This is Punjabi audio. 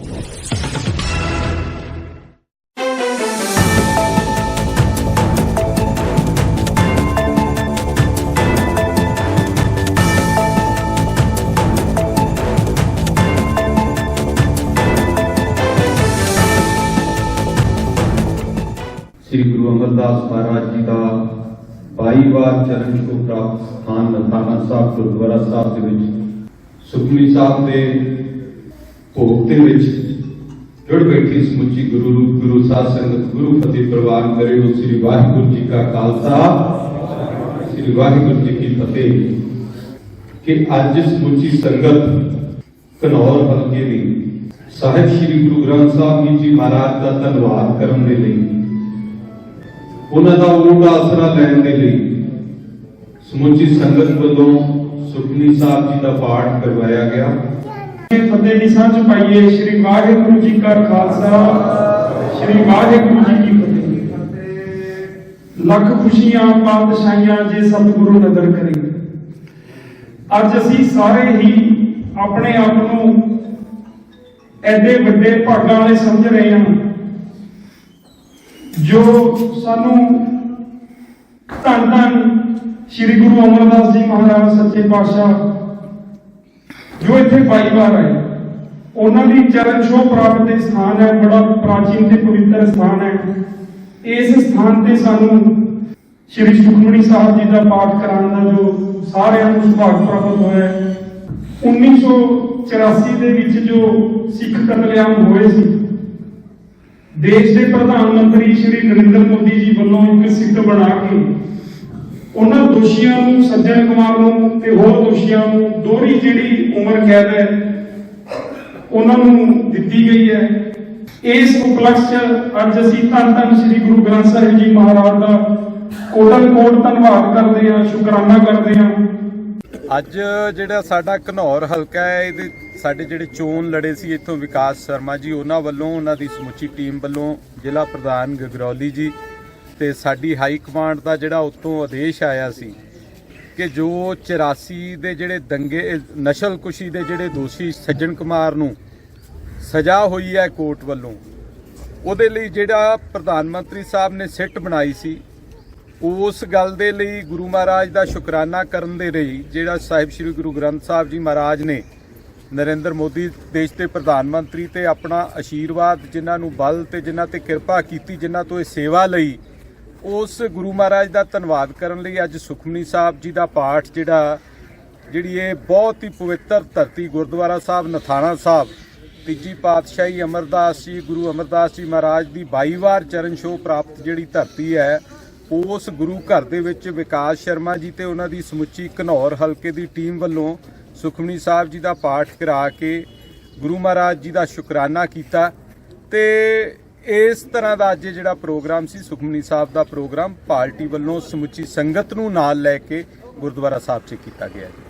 ਸ੍ਰੀ ਗੁਰੂ ਅਮਰਦਾਸ ਮਹਾਰਾਜ ਜੀ ਦਾ 22 ਵਾਰ ਚਰਨ ਛੋਹ ਪ੍ਰਾਪਤ ਸਥਾਨ ਨਨਕਾਣਾ ਸਾਹਿਬ ਗੁਰਦੁਆਰਾ ਸਾਹਿਬ ਦੇ ਵਿੱਚ ਸੁਖਮਨੀ ਸਾਹਿਬ ਦੇ ਭੋਗ ਦੇ ਵਿੱਚ ਜੁੜ ਬੈਠੀ ਸਮੁੱਚੀ ਗੁਰੂ ਰੂਪ, ਗੁਰੂ ਸਾਧ ਸੰਗਤ, ਗੁਰੂ ਫਤਿਹ ਪ੍ਰਵਾਨ ਕਰੇ ਸ੍ਰੀ ਵਾਹਿਗੁਰੂ ਜੀ ਕਾ ਖਾਲਸਾ, ਸ੍ਰੀ ਵਾਹਿਗੁਰੂ ਜੀ ਕੀ ਫਤਿਹ। ਕਿ ਅੱਜ ਸਮੁੱਚੀ ਸੰਗਤ ਘਨੌਰ ਹਲਕੇ ਦੀ ਸਾਹਿਬ ਸ੍ਰੀ ਗੁਰੂ ਗ੍ਰੰਥ ਸਾਹਿਬ ਜੀ ਮਹਾਰਾਜ ਦਾ ਧੰਨਵਾਦ ਕਰਨ ਦੇ ਲਈ, ਉਹਨਾਂ ਦਾ ਓਟ ਆਸਰਾ ਲੈਣ ਦੇ ਲਈ ਸਮੁੱਚੀ ਸੰਗਤ ਵੱਲੋਂ ਸੁਖਨੀ ਸਾਹਿਬ ਜੀ ਦਾ ਪਾਠ ਕਰਵਾਇਆ ਗਿਆ। ਫਤਿਹ ਦੀ ਸਾਂਝ ਪਾਈਏ। ਸ੍ਰੀ ਵਾਹਿਗੁਰੂ ਜੀ ਕਾ ਖਾਲਸਾ, ਸ੍ਰੀ ਵਾਹਿਗੁਰੂ ਜੀ ਕੀ ਫਤਿਹ। ਲੱਖ ਖੁਸ਼ੀਆਂ, ਪਾਤਸ਼ਾਹੀਆਂ ਜੇ ਸਤਿਗੁਰੂ ਨਦਰ ਕਰੇ। ਅੱਜ ਅਸੀਂ ਸਾਰੇ ਹੀ ਆਪਣੇ ਆਪ ਨੂੰ ਐਡੇ ਵੱਡੇ ਭਾਗਾਂ ਵਾਲੇ ਸਮਝ ਰਹੇ ਹਾਂ, ਜੋ ਸਾਨੂੰ ਧੰਨ ਧੰਨ ਸ੍ਰੀ ਗੁਰੂ ਅਮਰਦਾਸ ਜੀ ਮਹਾਰਾਜ ਸੱਚੇ ਪਾਤਸ਼ਾਹ ਜੋ ਇੱਥੇ 22 ਆਏ ਉਹਨਾਂ ਦੀ ਚਰਨ ਛੋਹ ਪ੍ਰਾਪਤ ਦੇ ਸਥਾਨ ਹੈ, ਬੜਾ ਪ੍ਰਾਚੀਨ ਤੇ ਪਵਿੱਤਰ ਸਥਾਨ ਹੈ। ਇਸ ਸਥਾਨ ਤੇ ਸਾਨੂੰ ਸ਼੍ਰੀ ਸੁਖਮਨੀ ਸਾਹਿਬ ਜੀ ਦਾ ਪਾਠ ਕਰਾਉਣ ਦਾ ਜੋ ਸਾਰਿਆਂ ਨੂੰ ਸੁਭਾਗ ਪ੍ਰਾਪਤ ਹੋਇਆ ਹੈ 1984 ਦੇ ਵਿੱਚ ਜੋ ਸਿੱਖ ਕਤਲੇਆਮ ਹੋਏ ਸੀ, ਦੇਸ਼ ਦੇ ਪ੍ਰਧਾਨ ਮੰਤਰੀ ਸ਼੍ਰੀ ਨਰਿੰਦਰ ਮੋਦੀ ਜੀ ਵੱਲੋਂ ਇੱਕ ਸਿੱਟ ਬਣਾ ਕੇ ਉਹਨਾਂ ਦੋਸ਼ੀਆਂ ਨੂੰ ਸੱਜਣ ਕੁਮਾਰ ਨੂੰ ਤੇ ਹੋਰ ਦੋਸ਼ੀਆਂ ਨੂੰ ਦੋਹਰੀ ਜਿਹੜੀ ਉਮਰ ਕੈਦ ਹੈ, ਉਹਨਾਂ ਨੂੰ ਦਿੱਤੀ ਗਈ ਹੈ। ਇਸ ਉਪਲਕਸ਼ ਅੱਜ ਅਸੀਂ ਧੰਨ ਧੰਨ ਸ੍ਰੀ ਗੁਰੂ ਗ੍ਰੰਥ ਸਾਹਿਬ ਜੀ ਮਹਾਰਾਜ ਦਾ ਕੋਟਨ ਕੋਟ ਧੰਨਵਾਦ ਕਰਦੇ ਹਾਂ, ਸ਼ੁਕਰਾਨਾ ਕਰਦੇ ਹਾਂ। ਅੱਜ ਜਿਹੜਾ ਸਾਡਾ ਘਨੌਰ ਹਲਕਾ ਹੈ, ਇਹਦੇ ਸਾਡੇ ਜਿਹੜੇ ਚੋਣ ਲੜੇ ਸੀ ਇੱਥੋਂ ਵਿਕਾਸ ਸ਼ਰਮਾ ਜੀ, ਉਹਨਾਂ ਵੱਲੋਂ, ਉਹਨਾਂ ਦੀ ਸਮੁੱਚੀ ਟੀਮ ਵੱਲੋਂ ਜ਼ਿਲ੍ਹਾ ਪ੍ਰਧਾਨ ਗਗਰੌਲੀ ਜੀ ਤੇ ਸਾਡੀ ਹਾਈ ਕਮਾਂਡ ਦਾ ਜਿਹੜਾ ਉੱਤੋਂ ਆਦੇਸ਼ ਆਇਆ ਸੀ ਕਿ ਜੋ 84 ਦੇ ਜਿਹੜੇ ਦੰਗੇ ਨਸ਼ਲਕੁਸ਼ੀ ਦੇ ਜਿਹੜੇ ਦੋਸ਼ੀ ਸੱਜਣ ਕੁਮਾਰ ਨੂੰ ਸਜ਼ਾ ਹੋਈ ਹੈ ਕੋਰਟ ਵੱਲੋਂ, ਉਹਦੇ ਲਈ ਜਿਹੜਾ ਪ੍ਰਧਾਨ ਮੰਤਰੀ ਸਾਹਿਬ ਨੇ ਸਿੱਟ ਬਣਾਈ ਸੀ, ਉਸ ਗੱਲ ਦੇ ਲਈ ਗੁਰੂ ਮਹਾਰਾਜ ਦਾ ਸ਼ੁਕਰਾਨਾ ਕਰਨ ਦੇ ਲਈ ਜਿਹੜਾ ਸਾਹਿਬ ਸ੍ਰੀ ਗੁਰੂ ਗ੍ਰੰਥ ਸਾਹਿਬ ਜੀ ਮਹਾਰਾਜ ਨੇ ਨਰਿੰਦਰ ਮੋਦੀ ਦੇਸ਼ ਦੇ ਪ੍ਰਧਾਨ ਮੰਤਰੀ ਤੇ ਆਪਣਾ ਆਸ਼ੀਰਵਾਦ ਜਿਨ੍ਹਾਂ ਨੂੰ ਬਲ ਤੇ ਜਿਨ੍ਹਾਂ ਤੇ ਕਿਰਪਾ ਕੀਤੀ, ਜਿਨ੍ਹਾਂ ਤੋਂ ਇਹ ਸੇਵਾ ਲਈ ਉਸ ਗੁਰੂ ਮਹਾਰਾਜ ਦਾ ਧੰਨਵਾਦ ਕਰਨ ਲਈ ਅੱਜ ਸੁਖਮਨੀ ਸਾਹਿਬ ਜੀ ਦਾ ਪਾਠ ਜਿਹੜਾ, ਜਿਹੜੀ ਇਹ ਬਹੁਤ ਹੀ ਪਵਿੱਤਰ ਧਰਤੀ ਗੁਰਦੁਆਰਾ ਸਾਹਿਬ, ਨਥਾਣਾ ਸਾਹਿਬ, ਤੀਜੀ ਪਾਤਸ਼ਾਹੀ ਅਮਰਦਾਸ ਜੀ, ਗੁਰੂ ਅਮਰਦਾਸ ਜੀ ਮਹਾਰਾਜ ਦੀ 22 ਵਾਰ ਚਰਨ ਛੋਹ ਪ੍ਰਾਪਤ ਜਿਹੜੀ ਧਰਤੀ ਹੈ, ਉਸ ਗੁਰੂ ਘਰ ਦੇ ਵਿੱਚ ਵਿਕਾਸ ਸ਼ਰਮਾ ਜੀ ਤੇ ਉਹਨਾਂ ਦੀ ਸਮੁੱਚੀ ਘਨੌਰ ਹਲਕੇ ਦੀ ਟੀਮ ਵੱਲੋਂ ਸੁਖਮਨੀ ਸਾਹਿਬ ਜੀ ਦਾ ਪਾਠ ਕਰਾ ਕੇ ਗੁਰੂ ਮਹਾਰਾਜ ਜੀ ਦਾ ਸ਼ੁਕਰਾਨਾ ਕੀਤਾ ਤੇ ਇਸ ਤਰ੍ਹਾਂ ਦਾ ਅੱਜ ਜਿਹੜਾ ਪ੍ਰੋਗਰਾਮ ਸੀ, ਸੁਖਮਨੀ ਸਾਹਿਬ ਦਾ ਪ੍ਰੋਗਰਾਮ, ਪਾਰਟੀ ਵੱਲੋਂ ਸਮੁੱਚੀ ਸੰਗਤ ਨੂੰ ਨਾਲ ਲੈ ਕੇ ਗੁਰਦੁਆਰਾ ਸਾਹਿਬ 'ਚ ਕੀਤਾ ਗਿਆ ਜੀ।